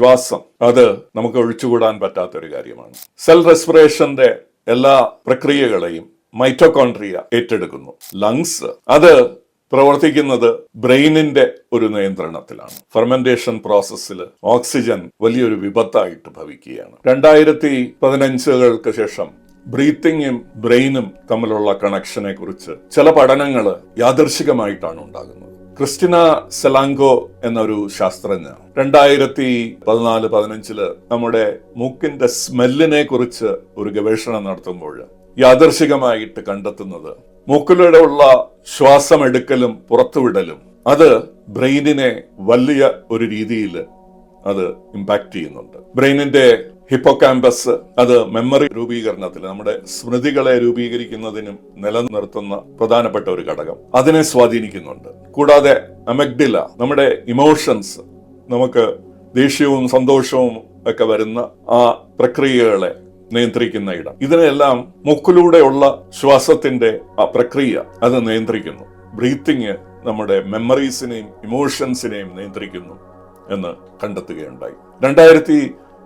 ശ്വാസം അത് നമുക്ക് ഒഴിച്ചുകൂടാൻ പറ്റാത്ത ഒരു കാര്യമാണ്. സെൽ റെസ്പിറേഷന്റെ എല്ലാ പ്രക്രിയകളെയും മൈറ്റോകോൺട്രിയ ഏറ്റെടുക്കുന്നു. ലങ്സ് അത് പ്രവർത്തിക്കുന്നത് ബ്രെയിനിന്റെ ഒരു നിയന്ത്രണത്തിലാണ്. ഫെർമെന്റേഷൻ പ്രോസസ്സിൽ ഓക്സിജൻ വലിയൊരു വിപത്തായിട്ട് ഭവിക്കുകയാണ്. രണ്ടായിരത്തി പതിനഞ്ചുകൾക്ക് ശേഷം ബ്രീത്തിങ്ങും ബ്രെയിനും തമ്മിലുള്ള കണക്ഷനെ കുറിച്ച് ചില പഠനങ്ങൾ യാദർശികമായിട്ടാണ് ഉണ്ടാകുന്നത്. ക്രിസ്റ്റിന സെലാങ്കോ എന്നൊരു ശാസ്ത്രജ്ഞ രണ്ടായിരത്തി പതിനാല് പതിനഞ്ചിൽ നമ്മുടെ മൂക്കിന്റെ സ്മെല്ലിനെ കുറിച്ച് ഒരു ഗവേഷണം നടത്തുമ്പോൾ യാദർശികമായിട്ട് കണ്ടെത്തുന്നത് മൂക്കിലൂടെ ഉള്ള ശ്വാസം എടുക്കലും പുറത്തുവിടലും അത് ബ്രെയിനിനെ വലിയ ഒരു രീതിയിൽ അത് ഇമ്പാക്ട് ചെയ്യുന്നുണ്ട്. ബ്രെയിനിന്റെ ഹിപ്പോകാമ്പസ് അത് മെമ്മറി രൂപീകരണത്തിൽ നമ്മുടെ സ്മൃതികളെ രൂപീകരിക്കുന്നതിനും നിലനിർത്തുന്ന പ്രധാനപ്പെട്ട ഒരു ഘടകം. അതിനെ സ്വാധീനിക്കുന്നുണ്ട്. കൂടാതെ അമഗ്ഡില നമ്മുടെ ഇമോഷൻസ് നമുക്ക് ദേഷ്യവും സന്തോഷവും ഒക്കെ വരുന്ന ആ പ്രക്രിയകളെ നിയന്ത്രിക്കുന്ന ഇടം. ഇതിനെല്ലാം മൂക്കിലൂടെയുള്ള ശ്വാസത്തിന്റെ ആ പ്രക്രിയ അത് നിയന്ത്രിക്കുന്നു. ബ്രീത്തിങ് നമ്മുടെ മെമ്മറീസിനെയും ഇമോഷൻസിനെയും നിയന്ത്രിക്കുന്നു. എന്ന് കണ്ടെത്തുകയുണ്ടായി. രണ്ടായിരത്തി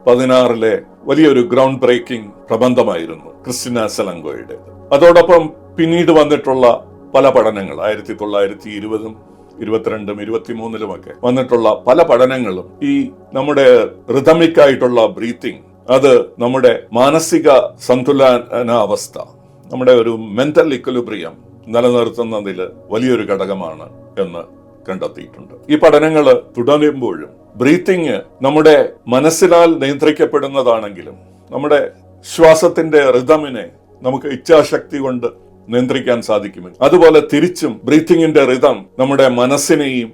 പതിനാറിലെ വലിയൊരു ഗ്രൗണ്ട് ബ്രേക്കിംഗ് പ്രബന്ധമായിരുന്നു ക്രിസ്റ്റിന സെലങ്കോയുടെ. അതോടൊപ്പം പിന്നീട് വന്നിട്ടുള്ള പല പഠനങ്ങൾ ആയിരത്തി തൊള്ളായിരത്തി ഇരുപതും ഇരുപത്തിരണ്ടും ഇരുപത്തിമൂന്നിലുമൊക്കെ വന്നിട്ടുള്ള പല പഠനങ്ങളും ഈ നമ്മുടെ റിതമിക് ആയിട്ടുള്ള ബ്രീത്തിങ് അത് നമ്മുടെ മാനസിക സന്തുലനാവസ്ഥ നമ്മുടെ ഒരു മെന്റൽ ഇക്വലിബ്രിയം നിലനിർത്തുന്നതിൽ വലിയൊരു ഘടകമാണ് എന്ന് കണ്ടെത്തിയിട്ടുണ്ട്. ഈ പഠനങ്ങൾ തുടരുമ്പോഴും ബ്രീത്തിങ് നമ്മുടെ മനസ്സിനാൽ നിയന്ത്രിക്കപ്പെടുന്നതാണെങ്കിലും നമ്മുടെ ശ്വാസത്തിന്റെ റിതമിനെ നമുക്ക് ഇച്ഛാശക്തി കൊണ്ട് നിയന്ത്രിക്കാൻ സാധിക്കുമെങ്കിൽ അതുപോലെ തിരിച്ചും ബ്രീത്തിങ്ങിന്റെ റിതം നമ്മുടെ മനസ്സിനെയും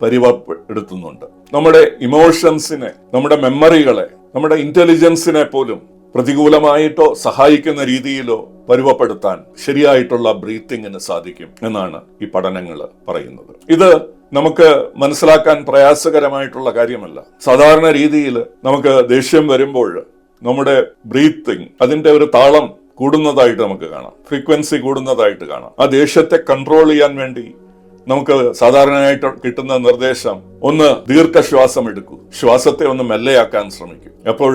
പരിവർപ്പെടുത്തുന്നുണ്ട് നമ്മുടെ ഇമോഷൻസിനെ നമ്മുടെ മെമ്മറികളെ നമ്മുടെ ഇന്റലിജൻസിനെ പോലും പ്രതികൂലമായിട്ടോ സഹായിക്കുന്ന രീതിയിലോ പരുവപ്പെടുത്താൻ ശരിയായിട്ടുള്ള ബ്രീത്തിങ്ങിന് സാധിക്കും എന്നാണ് ഈ പഠനങ്ങൾ പറയുന്നത്. ഇത് നമുക്ക് മനസ്സിലാക്കാൻ പ്രയാസകരമായിട്ടുള്ള കാര്യമല്ല. സാധാരണ രീതിയിൽ നമുക്ക് ദേഷ്യം വരുമ്പോൾ നമ്മുടെ ബ്രീത്തിങ് അതിന്റെ ഒരു താളം കൂടുന്നതായിട്ട് നമുക്ക് കാണാം. ഫ്രീക്വൻസി കൂടുന്നതായിട്ട് കാണാം. ആ ദേഷ്യത്തെ കൺട്രോൾ ചെയ്യാൻ വേണ്ടി നമുക്ക് സാധാരണയായിട്ട് കിട്ടുന്ന നിർദ്ദേശം ഒന്ന് ദീർഘശ്വാസം എടുക്കൂ. ശ്വാസത്തെ ഒന്ന് മെല്ലെയാക്കാൻ ശ്രമിക്കൂ. അപ്പോൾ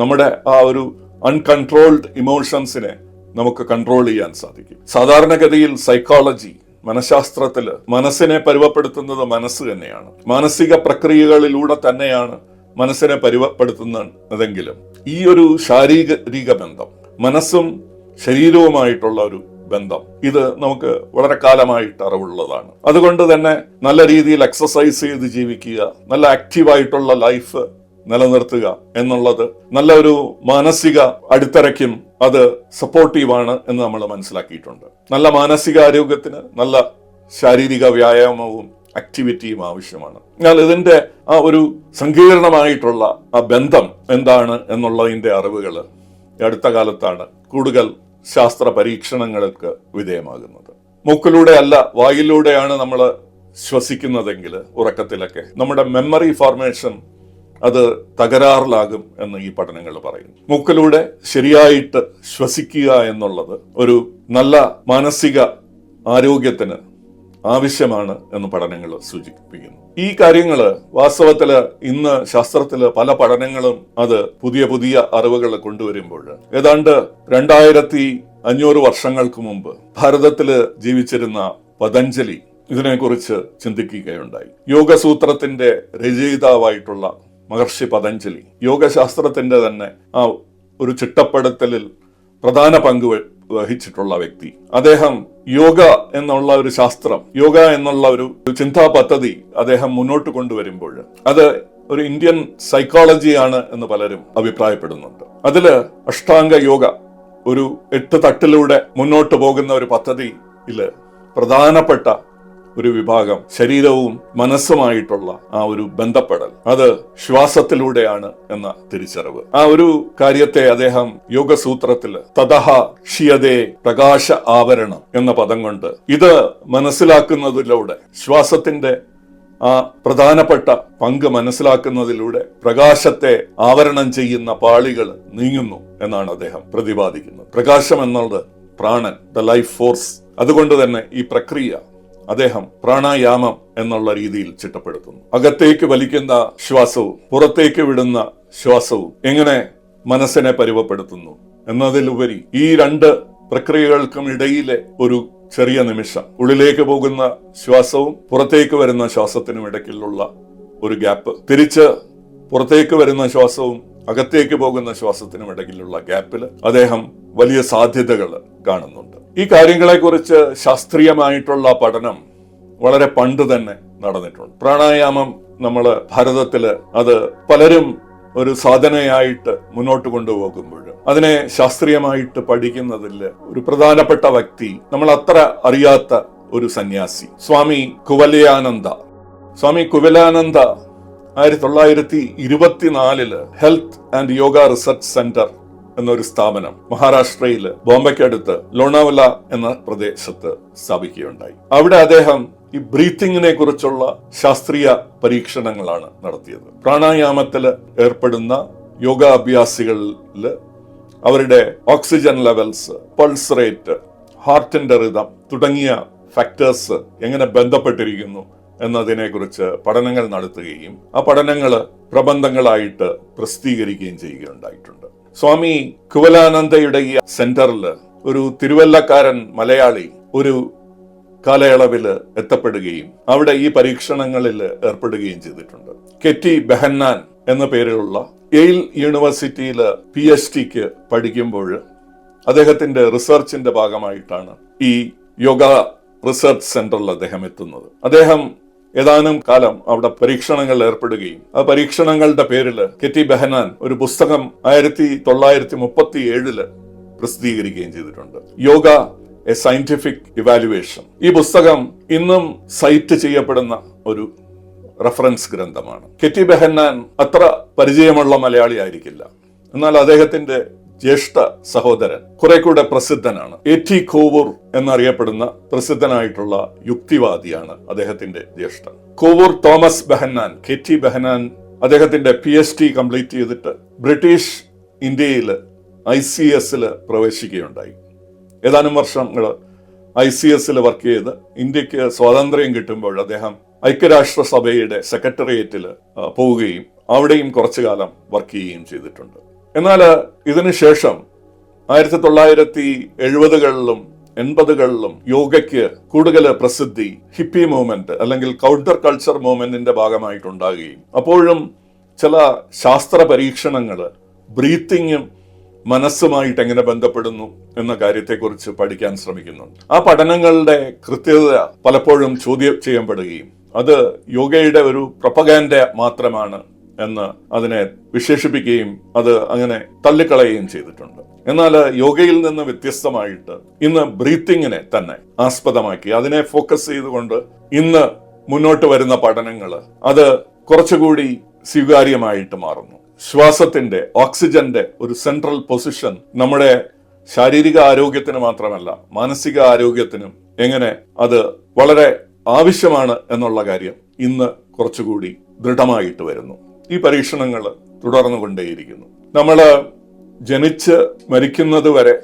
നമ്മുടെ ആ ഒരു അൺകൺട്രോൾഡ് ഇമോഷൻസിനെ നമുക്ക് കൺട്രോൾ ചെയ്യാൻ സാധിക്കും. സാധാരണഗതിയിൽ സൈക്കോളജി മനഃശാസ്ത്രത്തിൽ മനസ്സിനെ പരുവപ്പെടുത്തുന്നത് മനസ്സ് തന്നെയാണ്. മാനസിക പ്രക്രിയകളിലൂടെ തന്നെയാണ് മനസ്സിനെ പരുവപ്പെടുത്തുന്നതെങ്കിലും ഈ ഒരു ശാരീരിക ബന്ധം മനസ്സും ശരീരവുമായിട്ടുള്ള ഒരു ബന്ധം ഇത് നമുക്ക് വളരെ കാലമായിട്ട് അറിവുള്ളതാണ്. അതുകൊണ്ട് തന്നെ നല്ല രീതിയിൽ എക്സസൈസ് ചെയ്ത് ജീവിക്കുക നല്ല ആക്റ്റീവായിട്ടുള്ള ലൈഫ് നിലനിർത്തുക എന്നുള്ളത് നല്ല ഒരു മാനസിക അടിത്തറയ്ക്കും അത് സപ്പോർട്ടീവാണ് എന്ന് നമ്മൾ മനസ്സിലാക്കിയിട്ടുണ്ട്. നല്ല മാനസിക ആരോഗ്യത്തിന് നല്ല ശാരീരിക വ്യായാമവും ആക്ടിവിറ്റിയും ആവശ്യമാണ്. എന്നാൽ ഇതിന്റെ ആ ഒരു സങ്കീർണമായിട്ടുള്ള ആ ബന്ധം എന്താണ് എന്നുള്ളതിന്റെ അറിവുകൾ അടുത്ത കാലത്താണ് കൂടുതൽ ശാസ്ത്ര പരീക്ഷണങ്ങൾക്ക് വിധേയമാകുന്നത്. മൂക്കിലൂടെ അല്ല വായിലൂടെയാണ് നമ്മൾ ശ്വസിക്കുന്നതെങ്കിൽ ഉറക്കത്തിലൊക്കെ. നമ്മുടെ മെമ്മറി ഫോർമേഷൻ അത് തകരാറിലാകും എന്ന് ഈ പഠനങ്ങൾ പറയുന്നു. മൂക്കിലൂടെ ശരിയായിട്ട് ശ്വസിക്കുക എന്നുള്ളത് ഒരു നല്ല മാനസിക ആരോഗ്യത്തിന് ആവശ്യമാണ് എന്ന് പഠനങ്ങൾ സൂചിപ്പിക്കുന്നു. ഈ കാര്യങ്ങൾ വാസ്തവത്തിൽ ഇന്ന് ശാസ്ത്രത്തിൽ പല പഠനങ്ങളും അത് പുതിയ പുതിയ അറിവുകൾ കൊണ്ടുവരുമ്പോൾ ഏതാണ്ട് രണ്ടായിരത്തി അഞ്ഞൂറ് വർഷങ്ങൾക്ക് മുമ്പ് ഭാരതത്തിൽ ജീവിച്ചിരുന്ന പതഞ്ജലി ഇതിനെക്കുറിച്ച് ചിന്തിക്കുകയുണ്ടായി. യോഗസൂത്രത്തിന്റെ രചയിതാവായിട്ടുള്ള മഹർഷി പതഞ്ജലി. യോഗശാസ്ത്രത്തിന്റെ തന്നെ ആ ഒരു ചിട്ടപ്പെടുത്തലിൽ പ്രധാന പങ്ക് വഹിച്ചിട്ടുള്ള വ്യക്തി. അദ്ദേഹം യോഗ എന്നുള്ള ഒരു ശാസ്ത്രം യോഗ എന്നുള്ള ഒരു ചിന്താ പദ്ധതി അദ്ദേഹം മുന്നോട്ട് കൊണ്ടുവരുമ്പോൾ അത് ഒരു ഇന്ത്യൻ സൈക്കോളജിയാണ് എന്ന് പലരും അഭിപ്രായപ്പെടുന്നുണ്ട്. അതിൽ അഷ്ടാംഗ യോഗ ഒരു എട്ട് തട്ടിലൂടെ മുന്നോട്ട് പോകുന്ന ഒരു പദ്ധതിയിൽ പ്രധാനപ്പെട്ട ഒരു വിഭാഗം ശരീരവും മനസ്സുമായിട്ടുള്ള ആ ഒരു ബന്ധപ്പെടൽ. അത് ശ്വാസത്തിലൂടെയാണ് എന്ന തിരിച്ചറിവ്. ആ ഒരു കാര്യത്തെ അദ്ദേഹം യോഗസൂത്രത്തിൽ തതഹ ഷിയതേ പ്രകാശ ആവരണം എന്ന പദം കൊണ്ട് ഇത് മനസ്സിലാക്കുന്നതിലൂടെ ശ്വാസത്തിന്റെ ആ പ്രധാനപ്പെട്ട പങ്ക് മനസ്സിലാക്കുന്നതിലൂടെ പ്രകാശത്തെ ആവരണം ചെയ്യുന്ന പാളികൾ നീങ്ങുന്നു എന്നാണ് അദ്ദേഹം പ്രതിപാദിക്കുന്നത്. പ്രകാശം എന്നുള്ളത് പ്രാണൻ ദ ലൈഫ് ഫോഴ്സ് അതുകൊണ്ട് തന്നെ ഈ പ്രക്രിയ അദ്ദേഹം പ്രാണായാമം എന്നുള്ള രീതിയിൽ ചിട്ടപ്പെടുത്തുന്നു. അകത്തേക്ക് വലിക്കുന്ന ശ്വാസവും പുറത്തേക്ക് വിടുന്ന ശ്വാസവും എങ്ങനെ മനസ്സിനെ പരുവപ്പെടുത്തുന്നു എന്നതിലുപരി ഈ രണ്ട് പ്രക്രിയകൾക്കും ഇടയിലെ ഒരു ചെറിയ നിമിഷം ഉള്ളിലേക്ക് പോകുന്ന ശ്വാസവും പുറത്തേക്ക് വരുന്ന ശ്വാസത്തിനും ഇടയ്ക്കുള്ള ഒരു ഗ്യാപ്പ് തിരിച്ച് പുറത്തേക്ക് വരുന്ന ശ്വാസവും അകത്തേക്ക് പോകുന്ന ശ്വാസത്തിനും ഇടയിലുള്ള ഗ്യാപ്പിൽ അദ്ദേഹം വലിയ സാധ്യതകൾ കാണുന്നുണ്ട്. ഈ കാര്യങ്ങളെക്കുറിച്ച് ശാസ്ത്രീയമായിട്ടുള്ള പഠനം വളരെ പണ്ട് തന്നെ നടന്നിട്ടുണ്ട്. പ്രാണായാമം നമ്മൾ ഭാരതത്തിൽ അത് പലരും ഒരു സാധനയായിട്ട് മുന്നോട്ട് കൊണ്ടുപോകുമ്പോൾ അതിനെ ശാസ്ത്രീയമായിട്ട് പഠിക്കുന്നതിൽ ഒരു പ്രധാനപ്പെട്ട വ്യക്തി നമ്മൾ അത്ര അറിയാത്ത ഒരു സന്യാസി. സ്വാമി കുവലയാനന്ദ. സ്വാമി കുവലാനന്ദ ആയിരത്തി തൊള്ളായിരത്തി ഇരുപത്തിനാലിൽ health and yoga research centre എന്നൊരു സ്ഥാപനം മഹാരാഷ്ട്രയിൽ ബോംബെക്കടുത്ത് ലോണാവല എന്ന പ്രദേശത്ത് സ്ഥാപിക്കുകയുണ്ടായി. അവിടെ അദ്ദേഹം ഈ ബ്രീത്തിങ്ങിനെ കുറിച്ചുള്ള ശാസ്ത്രീയ പരീക്ഷണങ്ങളാണ് നടത്തിയത്. പ്രാണായാമത്തിൽ ഏർപ്പെടുന്ന യോഗാഭ്യാസികളിൽ അവരുടെ ഓക്സിജൻ ലെവൽസ് പൾസ് റേറ്റ് ഹാർട്ടിന്റെ റിതം തുടങ്ങിയ ഫാക്ടേഴ്സ് എങ്ങനെ ബന്ധപ്പെട്ടിരിക്കുന്നു എന്നതിനെക്കുറിച്ച് പഠനങ്ങൾ നടത്തുകയും ആ പഠനങ്ങൾ പ്രബന്ധങ്ങളായിട്ട് പ്രസിദ്ധീകരിക്കുകയും ചെയ്യുകയുണ്ടായിട്ടുണ്ട്. സ്വാമി കുവലാനന്ദയുടെ ഈ സെന്ററിൽ ഒരു തിരുവല്ലക്കാരൻ മലയാളി ഒരു കാലയളവിൽ എത്തപ്പെടുകയും അവിടെ ഈ പരീക്ഷണങ്ങളിൽ ഏർപ്പെടുകയും ചെയ്തിട്ടുണ്ട്. കെറ്റി ബെഹന്നാൻ എന്ന പേരിലുള്ള എയിൽ യൂണിവേഴ്സിറ്റിയിൽ പി എച്ച് ഡിക്ക് പഠിക്കുമ്പോൾ അദ്ദേഹത്തിന്റെ റിസർച്ചിന്റെ ഭാഗമായിട്ടാണ് ഈ യോഗ റിസർച്ച് സെന്ററിൽ അദ്ദേഹം എത്തുന്നത്. അദ്ദേഹം ഏതാനും കാലം അവിടെ പരീക്ഷണങ്ങളിൽ ഏർപ്പെടുകയും ആ പരീക്ഷണങ്ങളുടെ പേരിൽ കെറ്റി ബെഹനാൻ ഒരു പുസ്തകം ആയിരത്തി തൊള്ളായിരത്തി മുപ്പത്തി ഏഴിൽ പ്രസിദ്ധീകരിക്കുകയും ചെയ്തിട്ടുണ്ട്. Yoga a scientific evaluation. ഈ പുസ്തകം ഇന്നും സൈറ്റ് ചെയ്യപ്പെടുന്ന ഒരു റഫറൻസ് ഗ്രന്ഥമാണ്. കെറ്റി ബെഹന്നാൻ അത്ര പരിചയമുള്ള മലയാളി ആയിരിക്കില്ല എന്നാൽ അദ്ദേഹത്തിന്റെ ജ്യേഷ്ഠ സഹോദരൻ കുറെ കൂടെ പ്രസിദ്ധനാണ്. എ ടി കോവൂർ എന്നറിയപ്പെടുന്ന പ്രസിദ്ധനായിട്ടുള്ള യുക്തിവാദിയാണ് അദ്ദേഹത്തിന്റെ ജ്യേഷ്ഠൻ. Kovoor Thomas Behanan K T Behanan അദ്ദേഹത്തിന്റെ പി എച്ച് ഡി കംപ്ലീറ്റ് ചെയ്തിട്ട് ബ്രിട്ടീഷ് ഇന്ത്യയിൽ ഐ സി എസിൽ പ്രവേശിക്കുകയുണ്ടായി. ഏതാനും വർഷങ്ങൾ ഐ സി എസിൽ വർക്ക് ചെയ്ത് ഇന്ത്യയ്ക്ക് സ്വാതന്ത്ര്യം കിട്ടുമ്പോൾ അദ്ദേഹം ഐക്യരാഷ്ട്ര ഐക്യരാഷ്ട്രസഭയുടെ സെക്രട്ടേറിയറ്റിൽ പോവുകയും അവിടെയും കുറച്ചു കാലം വർക്ക് ചെയ്യുകയും ചെയ്തിട്ടുണ്ട്. എന്നാൽ ഇതിനുശേഷം ആയിരത്തി തൊള്ളായിരത്തി എഴുപതുകളിലും എൺപതുകളിലും യോഗയ്ക്ക് കൂടുതൽ പ്രസിദ്ധി ഹിപ്പി മൂവ്മെന്റ് അല്ലെങ്കിൽ കൗണ്ടർ കൾച്ചർ മൂവ്മെന്റിന്റെ ഭാഗമായിട്ടുണ്ടാകുകയും അപ്പോഴും ചില ശാസ്ത്ര പരീക്ഷണങ്ങൾ ബ്രീത്തിങ്ങും മനസ്സുമായിട്ട് എങ്ങനെ ബന്ധപ്പെടുന്നു എന്ന കാര്യത്തെക്കുറിച്ച് പഠിക്കാൻ ശ്രമിക്കുന്നുണ്ട്. ആ പഠനങ്ങളുടെ കൃത്യത പലപ്പോഴും ചോദ്യം ചെയ്യപ്പെടുകയും അത് യോഗയുടെ ഒരു പ്രൊപ്പഗാൻഡ മാത്രമാണ് എന്ന് അതിനെ വിശേഷിപ്പിക്കുകയും അത് അങ്ങനെ തള്ളിക്കളയുകയും ചെയ്തിട്ടുണ്ട്. എന്നാൽ യോഗയിൽ നിന്ന് വ്യത്യസ്തമായിട്ട് ഇന്ന് ബ്രീത്തിങ്ങിനെ തന്നെ ആസ്പദമാക്കി അതിനെ ഫോക്കസ് ചെയ്തുകൊണ്ട് ഇന്ന് മുന്നോട്ട് വരുന്ന പഠനങ്ങൾ അത് കുറച്ചുകൂടി സ്വീകാര്യമായിട്ട് മാറുന്നു. ശ്വാസത്തിന്റെ ഓക്സിജന്റെ ഒരു സെൻട്രൽ പൊസിഷൻ നമ്മുടെ ശാരീരിക ആരോഗ്യത്തിന് മാത്രമല്ല മാനസിക ആരോഗ്യത്തിനും എങ്ങനെ അത് വളരെ ആവശ്യമാണ് എന്നുള്ള കാര്യം ഇന്ന് കുറച്ചുകൂടി ദൃഢമായിട്ട് വരുന്നു. ഈ പരീക്ഷണങ്ങൾ തുടർന്നു കൊണ്ടേയിരിക്കുന്നു നമ്മൾ ജനിച്ച് മരിക്കുന്നത് വരെ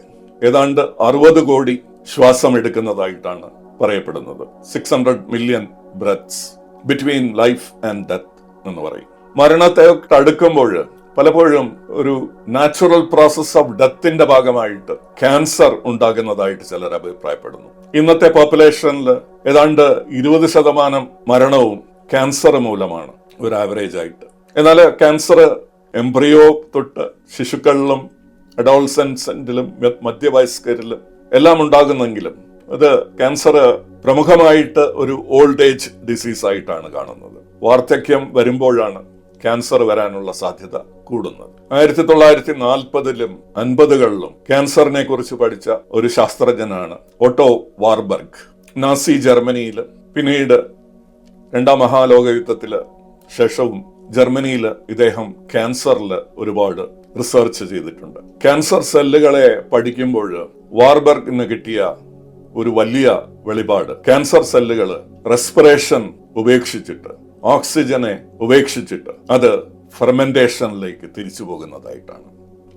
ഏതാണ്ട് അറുപത് കോടി ശ്വാസം എടുക്കുന്നതായിട്ടാണ് പറയപ്പെടുന്നത്. Six hundred million breaths between life and death എന്ന് പറയും. മരണത്തെ അടുക്കുമ്പോൾ പലപ്പോഴും ഒരു നാച്ചുറൽ പ്രോസസ് ഓഫ് ഡെത്തിന്റെ ഭാഗമായിട്ട് ക്യാൻസർ ഉണ്ടാകുന്നതായിട്ട് ചിലർ അഭിപ്രായപ്പെടുന്നു. ഇന്നത്തെ പോപ്പുലേഷനിൽ ഏതാണ്ട് ഇരുപത് ശതമാനം മരണവും ക്യാൻസർ മൂലമാണ്. ഒരു ആവറേജ് ആയിട്ട്. എന്നാൽ ക്യാൻസർ എംബ്രിയോ തൊട്ട് ശിശുക്കളിലും അഡോൾസെൻസിലും മധ്യവയസ്കരിലും എല്ലാം ഉണ്ടാകുന്നെങ്കിലും അത് ക്യാൻസർ പ്രമുഖമായിട്ട് ഒരു ഓൾഡ് ഏജ് ഡിസീസ് ആയിട്ടാണ് കാണുന്നത്. വാർദ്ധക്യം വരുമ്പോഴാണ് ക്യാൻസർ വരാനുള്ള സാധ്യത കൂടുന്നത്. ആയിരത്തി തൊള്ളായിരത്തി നാൽപ്പതിലും അൻപതുകളിലും ക്യാൻസറിനെ കുറിച്ച് പഠിച്ച ഒരു ശാസ്ത്രജ്ഞനാണ് ഓട്ടോ വാർബർഗ്. നാസി ജർമ്മനിയിൽ പിന്നീട് രണ്ടാം മഹാലോക യുദ്ധത്തിൽ ശേഷവും ജർമ്മനിയിൽ ഇദ്ദേഹം ക്യാൻസറിൽ ഒരുപാട് റിസർച്ച് ചെയ്തിട്ടുണ്ട്. ക്യാൻസർ സെല്ലുകളെ പഠിക്കുമ്പോൾ വാർബർഗിന് കിട്ടിയ ഒരു വലിയ വെളിപാട്. ക്യാൻസർ സെല്ലുകൾ റെസ്പിറേഷൻ ഉപേക്ഷിച്ചിട്ട് ഓക്സിജനെ ഉപേക്ഷിച്ചിട്ട് അത് ഫെർമെന്റേഷനിലേക്ക് തിരിച്ചു പോകുന്നതായിട്ടാണ്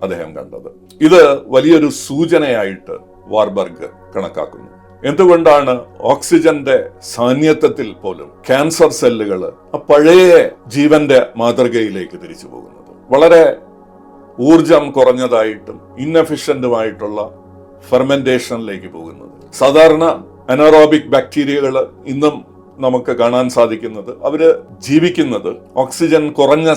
അദ്ദേഹം കണ്ടത്. ഇത് വലിയൊരു സൂചനയായിട്ട് വാർബർഗ് കണക്കാക്കുന്നു. എന്തുകൊണ്ടാണ് ഓക്സിജന്റെ സാന്നിധ്യത്തിൽ പോലും ക്യാൻസർ സെല്ലുകൾ ആ പഴയ ജീവന്റെ മാതൃകയിലേക്ക് തിരിച്ചു പോകുന്നത്? വളരെ ഊർജം കുറഞ്ഞതായിട്ടും ഇന്നഫിഷ്യന്റുമായിട്ടുള്ള ഫെർമെന്റേഷനിലേക്ക് പോകുന്നത്. സാധാരണ അനറോബിക് ബാക്ടീരിയകൾ ഇന്നും നമുക്ക് കാണാൻ സാധിക്കുന്നത് അവർ ജീവിക്കുന്നത് ഓക്സിജൻ കുറഞ്ഞ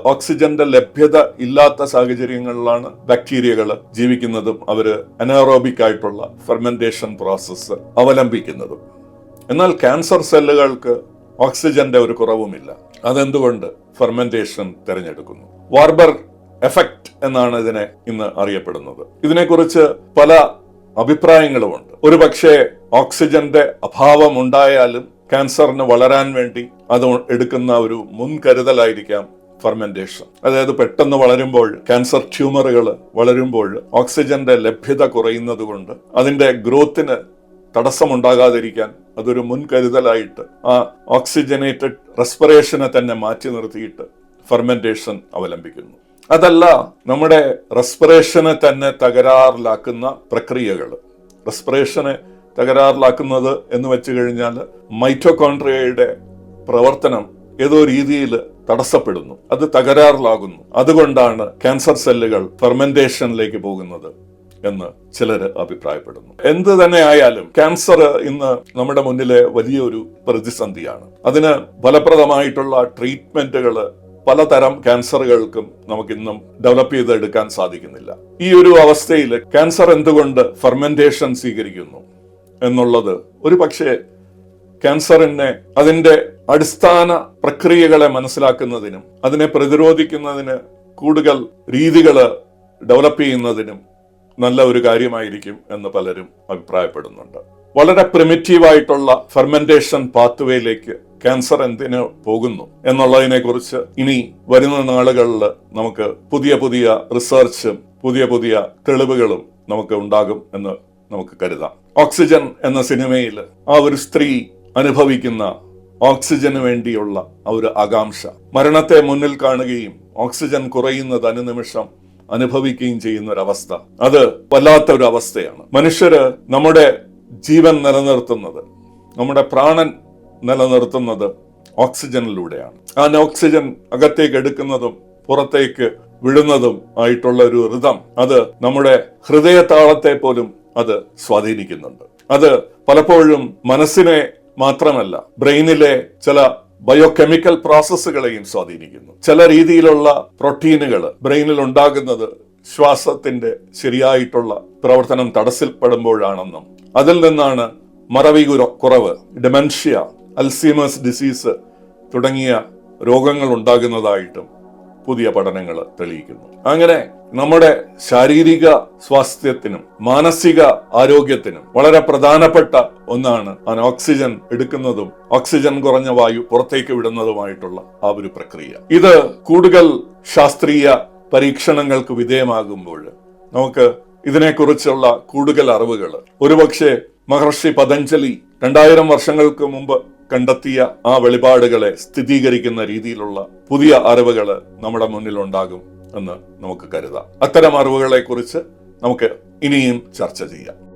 സാഹചര്യങ്ങളിലാണ് ഓക്സിജന്റെ ലഭ്യത ഇല്ലാത്ത സാഹചര്യങ്ങളിലാണ് ബാക്ടീരിയകൾ ജീവിക്കുന്നതും അവർ അനറോബിക് ആയിട്ടുള്ള ഫെർമെന്റേഷൻ പ്രോസസ്സ് അവലംബിക്കുന്നതും. എന്നാൽ ക്യാൻസർ സെല്ലുകൾക്ക് ഓക്സിജന്റെ ഒരു കുറവുമില്ല. അതെന്തുകൊണ്ട്? ഫെർമെന്റേഷൻ തിരഞ്ഞെടുക്കുന്നു. വാർബർ എഫക്റ്റ് എന്നാണ് ഇതിനെ ഇന്ന് അറിയപ്പെടുന്നത്. ഇതിനെക്കുറിച്ച് പല അഭിപ്രായങ്ങളുമുണ്ട്. ഒരു പക്ഷേ ഓക്സിജന്റെ അഭാവം ഉണ്ടായാലും ക്യാൻസറിന് വളരാൻ വേണ്ടി അത് എടുക്കുന്ന ഒരു മുൻകരുതലായിരിക്കാം ഫെർമെന്റേഷൻ അതായത് പെട്ടെന്ന് വളരുമ്പോൾ ക്യാൻസർ ട്യൂമറുകൾ വളരുമ്പോൾ ഓക്സിജന്റെ ലഭ്യത കുറയുന്നത് കൊണ്ട് അതിന്റെ ഗ്രോത്തിന് തടസ്സമുണ്ടാകാതിരിക്കാൻ അതൊരു മുൻകരുതലായിട്ട് ആ ഓക്സിജനേറ്റഡ് റെസ്പിറേഷനെ തന്നെ മാറ്റി നിർത്തിയിട്ട് ഫെർമെന്റേഷൻ അവലംബിക്കുന്നു. അതല്ല നമ്മുടെ റെസ്പിറേഷനെ തന്നെ തകരാറിലാക്കുന്ന പ്രക്രിയകൾ. റെസ്പിറേഷനെ തകരാറിലാക്കുന്നത് എന്ന് വെച്ച് കഴിഞ്ഞാൽ മൈറ്റോകോൺട്രിയയുടെ പ്രവർത്തനം ഏതോ രീതിയിൽ തടസ്സപ്പെടുന്നു. അത് തകരാറിലാകുന്നു. അതുകൊണ്ടാണ് ക്യാൻസർ സെല്ലുകൾ ഫെർമെന്റേഷനിലേക്ക് പോകുന്നത് എന്ന് ചിലർ അഭിപ്രായപ്പെടുന്നു. എന്ത് തന്നെ ആയാലും ക്യാൻസർ ഇന്ന് നമ്മുടെ മുന്നിലെ വലിയൊരു പ്രതിസന്ധിയാണ്. അതിന് ഫലപ്രദമായിട്ടുള്ള ട്രീറ്റ്മെന്റുകൾ പലതരം ക്യാൻസറുകൾക്കും നമുക്കിന്നും ഡെവലപ്പ് ചെയ്തെടുക്കാൻ സാധിക്കുന്നില്ല. ഈ ഒരു അവസ്ഥയിൽ ക്യാൻസർ എന്തുകൊണ്ട് ഫെർമെന്റേഷൻ സ്വീകരിക്കുന്നു എന്നുള്ളത് ഒരു പക്ഷേ ക്യാൻസറിനെ അതിന്റെ അടിസ്ഥാന പ്രക്രിയകളെ മനസ്സിലാക്കുന്നതിനും അതിനെ പ്രതിരോധിക്കുന്നതിന് കൂടുതൽ രീതികൾ ഡെവലപ്പ് ചെയ്യുന്നതിനും നല്ല ഒരു കാര്യമായിരിക്കും എന്ന് പലരും അഭിപ്രായപ്പെടുന്നുണ്ട്. വളരെ പ്രിമിറ്റീവായിട്ടുള്ള ഫെർമെന്റേഷൻ പാത്വേയിലേക്ക് ക്യാൻസർ എന്തിനു പോകുന്നു എന്നുള്ളതിനെ കുറിച്ച് ഇനി വരുന്ന നാളുകളിൽ നമുക്ക് പുതിയ പുതിയ റിസർച്ചും പുതിയ പുതിയ തെളിവുകളും നമുക്ക് ഉണ്ടാകും എന്ന് നമുക്ക് കരുതാം. ഓക്സിജൻ എന്ന സിനിമയിൽ ആ ഒരു സ്ത്രീ അനുഭവിക്കുന്ന ഓക്സിജന് വേണ്ടിയുള്ള ഒരു ആകാംക്ഷ. മരണത്തെ മുന്നിൽ കാണുകയും ഓക്സിജൻ കുറയുന്നത് അനുനിമിഷം അനുഭവിക്കുകയും ചെയ്യുന്ന ഒരു അവസ്ഥ അത് വല്ലാത്ത ഒരു അവസ്ഥയാണ് മനുഷ്യര് നമ്മുടെ ജീവൻ നിലനിർത്തുന്നത് നമ്മുടെ പ്രാണൻ നിലനിർത്തുന്നത് ഓക്സിജനിലൂടെയാണ്. ആ ഓക്സിജൻ അകത്തേക്ക് എടുക്കുന്നതും പുറത്തേക്ക് വിടുന്നതും ആയിട്ടുള്ള ഒരു ഋതം അത് നമ്മുടെ ഹൃദയതാളത്തെ പോലും അത് സ്വാധീനിക്കുന്നുണ്ട്. അത് പലപ്പോഴും മനസ്സിനെ മാത്രമല്ല ബ്രെയിനിലെ ചില ബയോകെമിക്കൽ പ്രോസസ്സുകളെയും സ്വാധീനിക്കുന്നു. ചില രീതിയിലുള്ള പ്രോട്ടീനുകൾ ബ്രെയിനിൽ ഉണ്ടാകുന്നത് ശ്വാസത്തിന്റെ ശരിയായിട്ടുള്ള പ്രവർത്തനം തടസ്സപ്പെടുമ്പോഴാണെന്നും അതിൽ നിന്നാണ് മറവി കുറവ് ഡെമൻഷ്യ അൽസീമേഴ്സ് ഡിസീസ് തുടങ്ങിയ രോഗങ്ങൾ ഉണ്ടാകുന്നതായിട്ടും പുതിയ പഠനങ്ങൾ തെളിയിക്കുന്നു. അങ്ങനെ നമ്മുടെ ശാരീരിക സ്വാസ്ഥ്യത്തിനും മാനസിക ആരോഗ്യത്തിനും വളരെ പ്രധാനപ്പെട്ട ഒന്നാണ് ഓക്സിജൻ എടുക്കുന്നതും ഓക്സിജൻ കുറഞ്ഞ വായു പുറത്തേക്ക് വിടുന്നതുമായിട്ടുള്ള ആ ഒരു പ്രക്രിയ. ഇത് കൂടുതൽ ശാസ്ത്രീയ പരീക്ഷണങ്ങൾക്ക് വിധേയമാകുമ്പോൾ നമുക്ക് ഇതിനെക്കുറിച്ചുള്ള കൂടുതൽ അറിവുകൾ. ഒരുപക്ഷെ മഹർഷി പതഞ്ജലി രണ്ടായിരം വർഷങ്ങൾക്ക് മുമ്പ് കണ്ടെത്തിയ ആ വെളിപാടുകളെ സ്ഥിരീകരിക്കുന്ന രീതിയിലുള്ള പുതിയ അറിവുകൾ നമ്മുടെ മുന്നിൽ ഉണ്ടാകും എന്ന് നമുക്ക് കരുതാം. അത്തരം അറിവുകളെ കുറിച്ച് നമുക്ക് ഇനിയും ചർച്ച ചെയ്യാം.